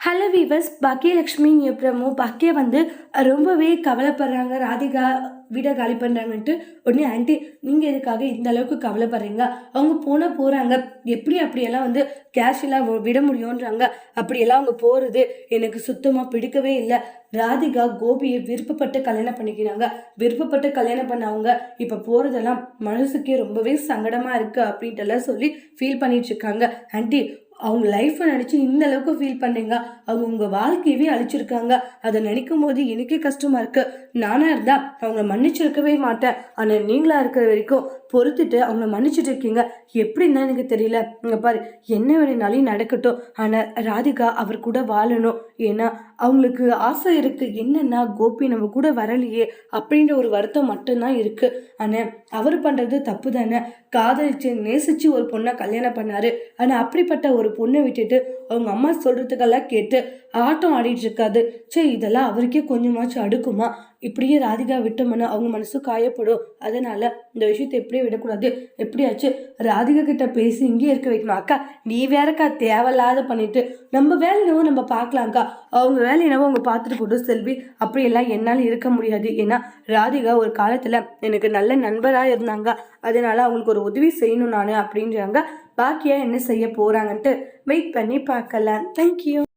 Hello viewers Bhagyalakshmi அப்புறமும் பாக்கியா வந்து ரொம்பவே கவலைப்படுறாங்க. ராதிகா வீடை காலி பண்ணுறாங்கன்ட்டு உடனே ஆண்டி நீங்கள் எதுக்காக இந்த அளவுக்கு கவலைப்படுறீங்க? அவங்க போனால் போகிறாங்க எப்படி அப்படியெல்லாம் வந்து கேஷுவலாக விட முடியுன்றாங்க அப்படியெல்லாம் அவங்க போகிறது எனக்கு சுத்தமாக பிடிக்கவே இல்லை. ராதிகா கோபியை விருப்பப்பட்டு கல்யாணம் பண்ணிக்கிறாங்க. விருப்பப்பட்டு கல்யாணம் பண்ணவங்க இப்போ போகிறதெல்லாம் மனசுக்கே ரொம்பவே சங்கடமாக இருக்குது அப்படின்ட்டுலாம் சொல்லி ஃபீல் பண்ணிட்டு இருக்காங்க. ஆண்டி அவங்க லைஃப்பை நினச்சி இந்த அளவுக்கு ஃபீல் பண்ணீங்க. அவங்க உங்கள் வாழ்க்கையவே அழிச்சிருக்காங்க. அதை நினைக்கும் போது எனக்கே கஷ்டமாக இருக்குது நானாக இருந்தால் அவங்கள மன்னிச்சிருக்கவே மாட்டேன். ஆனால் நீங்களாக இருக்கிற வரைக்கும் பொறுத்துட்டு அவங்கள மன்னிச்சிட்டு இருக்கீங்க. எப்படின்னா எனக்கு தெரியல. இங்கே பாரு என்ன வேணுனாலும் நடக்கட்டும். ஆனால் ராதிகா அவர் கூட வாழணும். ஏன்னா அவங்களுக்கு ஆசை இருக்குது என்னென்னா கோபி நம்ம கூட வரலையே அப்படின்ற ஒரு வருத்தம் மட்டும்தான் இருக்குது ஆனால் அவர் பண்ணுறது தப்பு தானே காதலிச்சு நேசிச்சு ஒரு பொண்ணை கல்யாணம் பண்ணாரு. ஆனால் அப்படிப்பட்ட ஒரு பொண்ணை விட்டுட்டு அவங்க அம்மா சொல்றதுக்கெல்லாம் கேட்டு ஆட்டம் ஆடிட்டு இருக்காது. சே இதெல்லாம் அவருக்கே கொஞ்சமாச்சும் அடுக்குமா? இப்படியே ராதிகா விட்டோம்னா அவங்க மனசு காயப்படும். அதனால இந்த விஷயத்தை எப்படியே விடக்கூடாது. எப்படியாச்சும் ராதிகா கிட்ட பேசி இங்கே இருக்க வைக்கணும். அக்கா நீ வேறக்கா தேவையில்லாத பண்ணிட்டு நம்ம வேலை என்னவோ நம்ம பார்க்கலாம்க்கா. அவங்க வேலை என்னவோ அவங்க பார்த்துட்டு போட்டு செல்வி அப்படியெல்லாம் என்னால் இருக்க முடியாது. ஏன்னா ராதிகா ஒரு காலத்தில் எனக்கு நல்ல நண்பராக இருந்தாங்க. அதனால அவங்களுக்கு ஒரு உதவி செய்யணும் நான் அப்படின்றாங்க. பாக்கியா என்ன செய்ய போகிறாங்கன்ட்டு வெயிட் பண்ணி பார்க்கலாம். தேங்க்யூ